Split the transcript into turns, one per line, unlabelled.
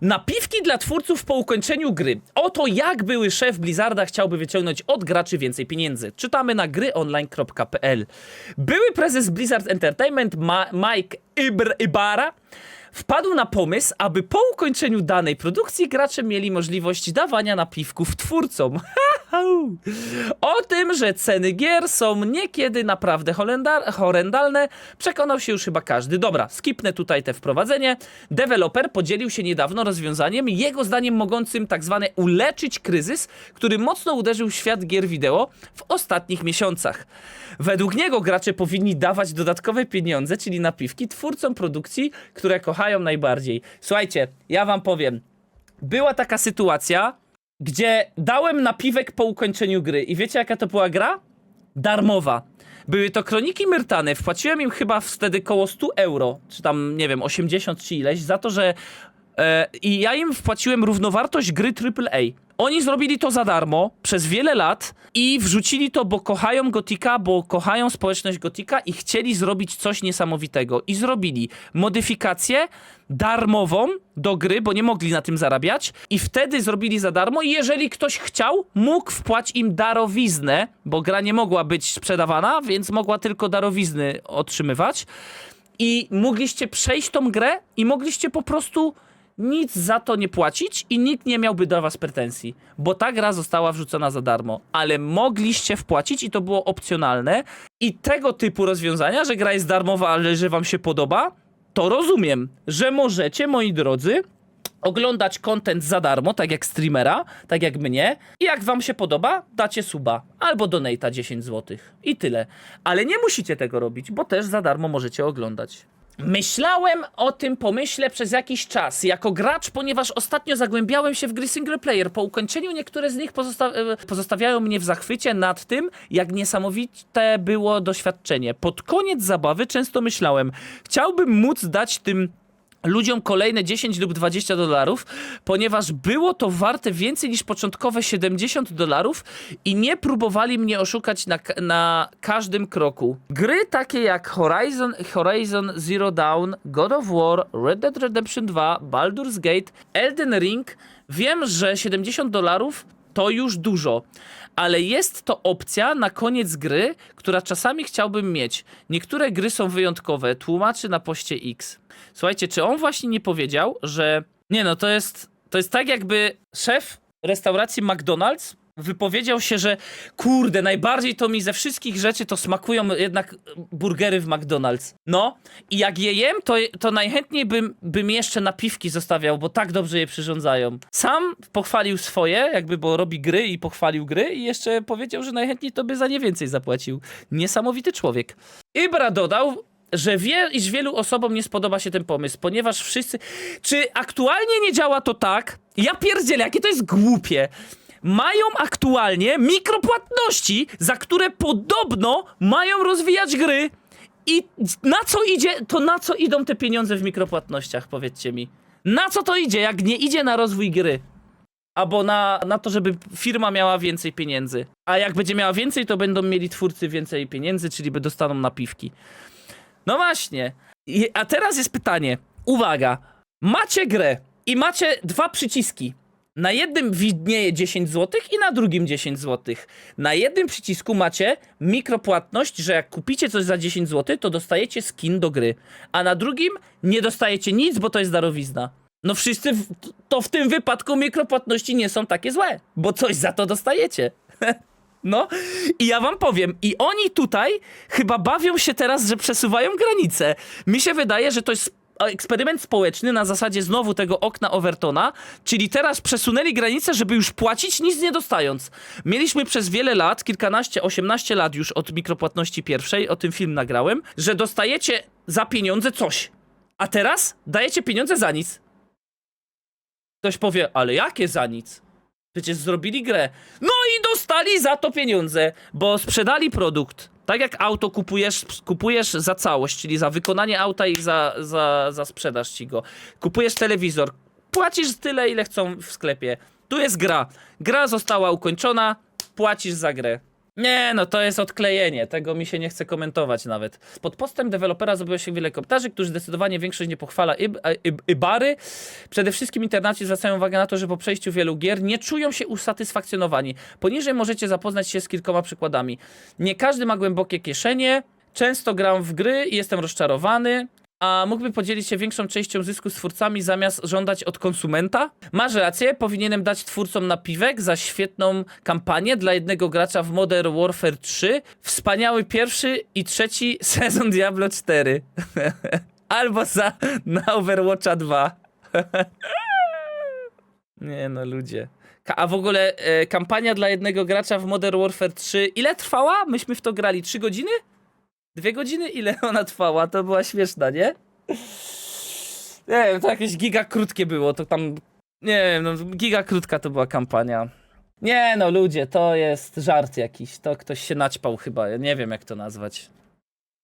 Napiwki dla twórców po ukończeniu gry. Oto jak były szef Blizzarda chciałby wyciągnąć od graczy więcej pieniędzy. Czytamy na gryonline.pl. Były prezes Blizzard Entertainment Ma Mike Ibr Ibarra wpadł na pomysł, aby po ukończeniu danej produkcji gracze mieli możliwość dawania napiwków twórcom. O tym, że ceny gier są niekiedy naprawdę horrendalne, przekonał się już chyba każdy. Dobra, skipnę tutaj te wprowadzenie. Deweloper podzielił się niedawno rozwiązaniem, jego zdaniem mogącym tak zwane uleczyć kryzys, który mocno uderzył w świat gier wideo w ostatnich miesiącach. Według niego gracze powinni dawać dodatkowe pieniądze, czyli napiwki, twórcom produkcji, które kochają najbardziej. Słuchajcie, ja wam powiem, była taka sytuacja, gdzie dałem napiwek po ukończeniu gry. I wiecie, jaka to była gra? Darmowa. Były to kroniki Myrtany. Wpłaciłem im chyba wtedy koło 100 euro, czy tam, nie wiem, 80 czy ileś, za to, że. E, I ja im wpłaciłem równowartość gry AAA. Oni zrobili to za darmo przez wiele lat i wrzucili to, bo kochają Gotika, bo kochają społeczność Gotika i chcieli zrobić coś niesamowitego. I zrobili modyfikację darmową do gry, bo nie mogli na tym zarabiać. I wtedy zrobili za darmo. I jeżeli ktoś chciał, mógł wpłać im darowiznę, bo gra nie mogła być sprzedawana, więc mogła tylko darowizny otrzymywać. I mogliście przejść tą grę i mogliście po prostu nic za to nie płacić i nikt nie miałby do was pretensji, bo ta gra została wrzucona za darmo, ale mogliście wpłacić i to było opcjonalne i tego typu rozwiązania, że gra jest darmowa, ale że wam się podoba, to rozumiem, że możecie, moi drodzy, oglądać content za darmo, tak jak streamera, tak jak mnie. I jak wam się podoba, dacie suba albo donata 10 zł. I tyle. Ale nie musicie tego robić, bo też za darmo możecie oglądać. Myślałem o tym pomyśle przez jakiś czas, jako gracz, ponieważ ostatnio zagłębiałem się w gry single player. Po ukończeniu niektóre z nich pozosta e, pozostawiają mnie w zachwycie nad tym, jak niesamowite było doświadczenie. Pod koniec zabawy często myślałem, chciałbym móc dać tym ludziom kolejne 10 lub 20 dolarów, ponieważ było to warte więcej niż początkowe 70 dolarów i nie próbowali mnie oszukać na, na każdym kroku. Gry takie jak Horizon, Horizon Zero Dawn, God of War, Red Dead Redemption 2, Baldur's Gate, Elden Ring, wiem, że 70 dolarów to już dużo, ale jest to opcja na koniec gry, która czasami chciałbym mieć. Niektóre gry są wyjątkowe, tłumaczy na poście X. Słuchajcie, czy on właśnie nie powiedział, że. Nie no, to jest. To jest tak, jakby szef restauracji McDonald's wypowiedział się, że kurde, najbardziej to mi ze wszystkich rzeczy to smakują jednak burgery w McDonald's. No, i jak je jem, to, to najchętniej bym, bym jeszcze napiwki zostawiał, bo tak dobrze je przyrządzają. Sam pochwalił swoje, jakby, bo robi gry i pochwalił gry i jeszcze powiedział, że najchętniej to by za nie więcej zapłacił. Niesamowity człowiek. Ibra dodał, że wie, iż wielu osobom nie spodoba się ten pomysł, ponieważ wszyscy... Czy aktualnie nie działa to tak? Ja pierdzielę, jakie to jest głupie. Mają aktualnie mikropłatności, za które podobno mają rozwijać gry. I na co idzie, to na co idą te pieniądze w mikropłatnościach, powiedzcie mi. Na co to idzie, jak nie idzie na rozwój gry? Albo na, na to, żeby firma miała więcej pieniędzy. A jak będzie miała więcej, to będą mieli twórcy więcej pieniędzy, czyli by dostaną napiwki. No właśnie. I, a teraz jest pytanie. Uwaga. Macie grę i macie dwa przyciski. Na jednym widnieje 10 zł i na drugim 10 zł. Na jednym przycisku macie mikropłatność, że jak kupicie coś za 10 zł, to dostajecie skin do gry. A na drugim nie dostajecie nic, bo to jest darowizna. No wszyscy, w, to w tym wypadku mikropłatności nie są takie złe, bo coś za to dostajecie. No i ja wam powiem, i oni tutaj chyba bawią się teraz, że przesuwają granice. Mi się wydaje, że to jest eksperyment społeczny na zasadzie znowu tego okna Overtona, czyli teraz przesunęli granicę, żeby już płacić nic nie dostając. Mieliśmy przez wiele lat, kilkanaście, 18 lat już od mikropłatności pierwszej, o tym film nagrałem, że dostajecie za pieniądze coś. A teraz dajecie pieniądze za nic. Ktoś powie, ale jakie za nic? Przecież zrobili grę. No i dostali za to pieniądze, bo sprzedali produkt. Tak jak auto kupujesz, kupujesz za całość, czyli za wykonanie auta i za, za, za sprzedaż ci go. Kupujesz telewizor, płacisz tyle, ile chcą w sklepie. Tu jest gra. Gra została ukończona, płacisz za grę. Nie, no to jest odklejenie, tego mi się nie chce komentować nawet. Pod postem dewelopera zrobiło się wiele komentarzy, którzy zdecydowanie większość nie pochwala Ib- a- Ib- Ibary. Przede wszystkim internaci zwracają uwagę na to, że po przejściu wielu gier nie czują się usatysfakcjonowani. Poniżej możecie zapoznać się z kilkoma przykładami. Nie każdy ma głębokie kieszenie, często gram w gry i jestem rozczarowany. A mógłby podzielić się większą częścią zysku z twórcami zamiast żądać od konsumenta? Masz rację, powinienem dać twórcom napiwek za świetną kampanię dla jednego gracza w Modern Warfare 3. Wspaniały pierwszy i trzeci sezon Diablo 4. Albo za na Overwatcha 2. Nie no, ludzie. A w ogóle e, kampania dla jednego gracza w Modern Warfare 3, ile trwała? Myśmy w to grali 3 godziny? Dwie godziny? Ile ona trwała? To była śmieszna, nie? Nie wiem, to jakieś giga krótkie było, to tam... Nie wiem, no giga krótka to była kampania. Nie no, ludzie, to jest żart jakiś, to ktoś się naćpał chyba, ja nie wiem jak to nazwać.